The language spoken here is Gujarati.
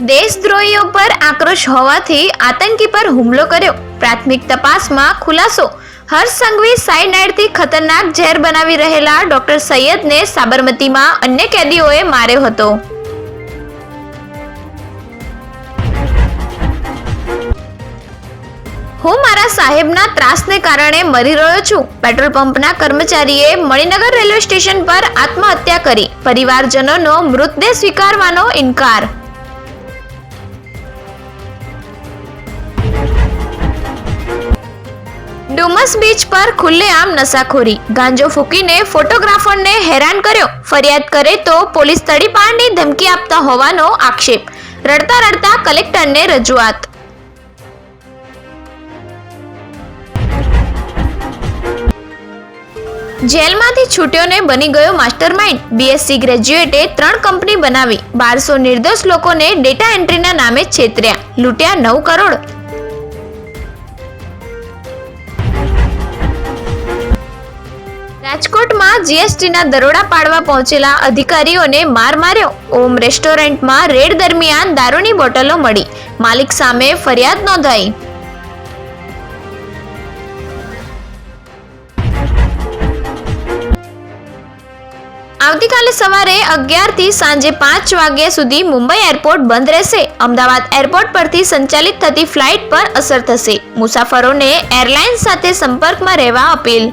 દેશદ્રોહીઓ પર આક્રોશ હોવાથી આતંકી પર હુમલો કર્યો. પ્રાથમિક તપાસમાં ખુલાસો. હર્ષ સંઘવી સાયનાઇડથી ખતરનાક ઝેર બનાવી રહેલા ડોક્ટર સૈયદને સાબરમતીમાં અન્ય કેદીઓએ માર્યો હતો. હું મારા સાહેબના ત્રાસને કારણે મરી રહ્યો છું. પેટ્રોલ પંપના કર્મચારીએ મણિનગર રેલવે સ્ટેશન પર આત્મહત્યા કરી. પરિવારજનોનો મૃતદેહ સ્વીકારવાનો ઇનકાર. ડુમસ બીચ પર ખુલ્લેઆમ નશાખોરી. ગાંજો ફૂંકીને ફોટોગ્રાફરને હેરાન કર્યો. ફરિયાદ કરે તો પોલીસ તડીપાણની ધમકી આપતા હોવાનો આક્ષેપ. રડતા રડતા કલેક્ટરને રજૂઆત. જેલમાંથી છૂટ્યોને બની ગયો માસ્ટરમાઇન્ડ. બીએસસી ગ્રેજ્યુએટે ત્રણ કંપની બનાવી. બારસો નિર્દોષ લોકોને ડેટા એન્ટ્રીના નામે છેતર્યા. લૂંટ્યા નવ કરોડ. રાજકોટમાં જીએસટીના દરોડા પાડવા પહોંચેલા અધિકારીઓને માર માર્યો. ઓમ રેસ્ટોરન્ટમાં રેડ દરમિયાન દારૂની બોટલો મળી. માલિક સામે ફરિયાદ નોંધાઈ. આવતીકાલે સવારે અગિયારથી સાંજે પાંચ વાગ્યા સુધી મુંબઈ એરપોર્ટ બંધ રહેશે. અમદાવાદ એરપોર્ટ પરથી સંચાલિત થતી ફ્લાઇટ પર અસર થશે. મુસાફરોને એરલાઇન્સ સાથે સંપર્કમાં રહેવા અપીલ.